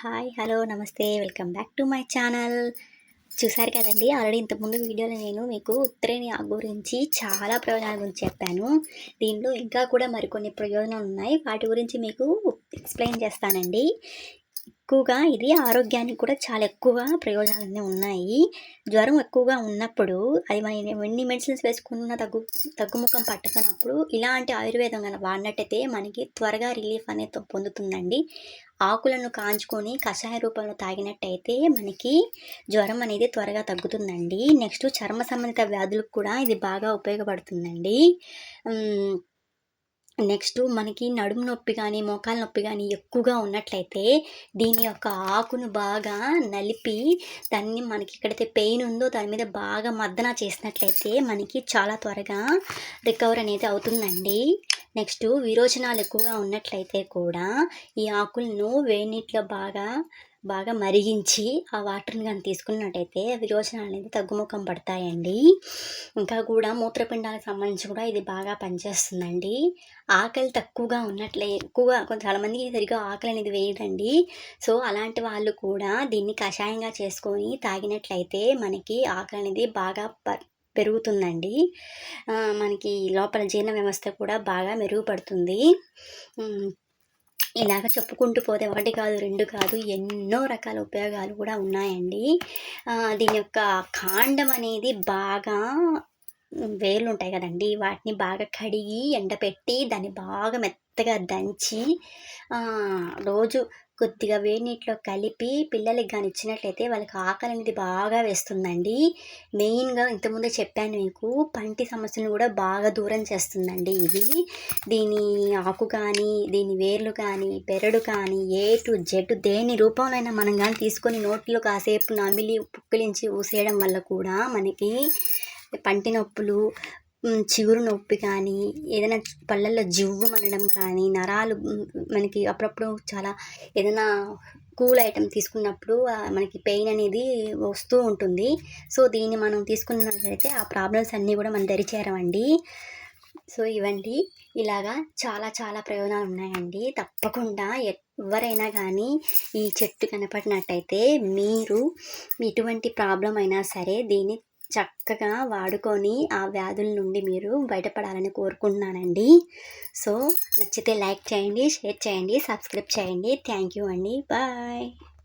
Hi hello నమస్తే welcome back to my channel. చూసారు కదండి ఆల్రెడీ ఇంతకుముందు వీడియోలో నేను మీకు ఉత్తరేణి ఆకు గురించి చాలా ప్రయోజనాల గురించి చెప్పాను. దీనిలో ఇంకా కూడా మరికొన్ని ప్రయోజనాలు ఉన్నాయి. వాటి గురించి మీకు ఎక్స్ప్లెయిన్ చేస్తానండి. ఎక్కువగా ఇది ఆరోగ్యానికి కూడా చాలా ఎక్కువగా ప్రయోజనాలు ఉన్నాయి. జ్వరం ఎక్కువగా ఉన్నప్పుడు అది మనం ఎన్ని మెడిసిన్స్ వేసుకున్న తగ్గు తగ్గుముఖం పట్టకనప్పుడు ఇలాంటి ఆయుర్వేదం కనుక వాడినట్టయితే మనకి త్వరగా రిలీఫ్ అనేది పొందుతుందండి. ఆకులను కాంచుకొని కషాయ రూపంలో తాగినట్టయితే మనకి జ్వరం అనేది త్వరగా తగ్గుతుందండి. నెక్స్ట్ చర్మ సంబంధిత వ్యాధులకు కూడా ఇది బాగా ఉపయోగపడుతుందండి. నెక్స్ట్ మనకి నడుము నొప్పి కానీ మోకాల నొప్పి కానీ ఎక్కువగా ఉన్నట్లయితే దీని యొక్క ఆకును బాగా నలిపి దాన్ని మనకి ఎక్కడైతే పెయిన్ ఉందో దాని మీద బాగా మద్దన చేసినట్లయితే మనకి చాలా త్వరగా రికవర్ అనేది అవుతుందండి. నెక్స్ట్ విరోచనాలు ఎక్కువగా ఉన్నట్లయితే కూడా ఈ ఆకులను వేడినీటిలో బాగా బాగా మరిగించి ఆ వాటర్ని కానీ తీసుకున్నట్టయితే విరోచనాలు అనేది తగ్గుముఖం పడతాయండి. ఇంకా కూడా మూత్రపిండాలకు సంబంధించి కూడా ఇది బాగా పనిచేస్తుందండి. ఆకలి తక్కువగా ఉన్నట్లే ఎక్కువగా కొంచెం చాలామందికి సరిగ్గా ఆకలి అనేది వేయదండి. సో అలాంటి వాళ్ళు కూడా దీన్ని కషాయంగా చేసుకొని తాగినట్లయితే మనకి ఆకలి అనేది బాగా పెరుగుతుందండి. మనకి లోపల జీర్ణ వ్యవస్థ కూడా బాగా మెరుగుపడుతుంది. ఇలాగ చెప్పుకుంటూ పోతే ఒకటి కాదు రెండు కాదు ఎన్నో రకాల ఉపయోగాలు కూడా ఉన్నాయండి. దీని యొక్క కాండం అనేది బాగా వేర్లు ఉంటాయి కదండి. వాటిని బాగా కడిగి ఎండపెట్టి దాన్ని బాగా మెత్త మెత్తగా దంచి రోజు కొద్దిగా వేడి నీటిలో కలిపి పిల్లలకి కానీ ఇచ్చినట్లయితే వాళ్ళకి ఆకలి అనేది బాగా వేస్తుందండి. మెయిన్గా ఇంతకుముందే చెప్పాను మీకు పంటి సమస్యను కూడా బాగా దూరం చేస్తుందండి ఇది. దీని ఆకు కానీ దీని వేర్లు కానీ పెరడు కానీ ఏ టు జెడ్ దేని రూపంలోనైనా మనం కానీ తీసుకొని నోట్లో కాసేపు నమిలి పుక్కిలించి ఊసేయడం వల్ల కూడా మనకి పంటి నొప్పులు చిగురు నొప్పి కానీ ఏదైనా పళ్ళల్లో జివ్వు మనడం కానీ నరాలు మనకి అప్పుడప్పుడు చాలా ఏదైనా కూల్ ఐటెం తీసుకున్నప్పుడు మనకి పెయిన్ అనేది వస్తూ ఉంటుంది. సో దీన్ని మనం తీసుకున్నట్లయితే ఆ ప్రాబ్లమ్స్ అన్నీ కూడా మనం దరిచేరమండి సో ఇవండి. ఇలాగా చాలా చాలా ప్రయోజనాలు ఉన్నాయండి. తప్పకుండా ఎవరైనా కానీ ఈ చెట్టు కనపడినట్టయితే మీరు ఎటువంటి ప్రాబ్లం అయినా సరే దీన్ని చక్కగా వాడుకొని ఆ వ్యాధుల నుండి మీరు బయటపడాలని కోరుకుంటున్నానండి. సో నచ్చితే లైక్ చేయండి షేర్ చేయండి సబ్స్క్రైబ్ చేయండి. థ్యాంక్ యూ అండి. బాయ్.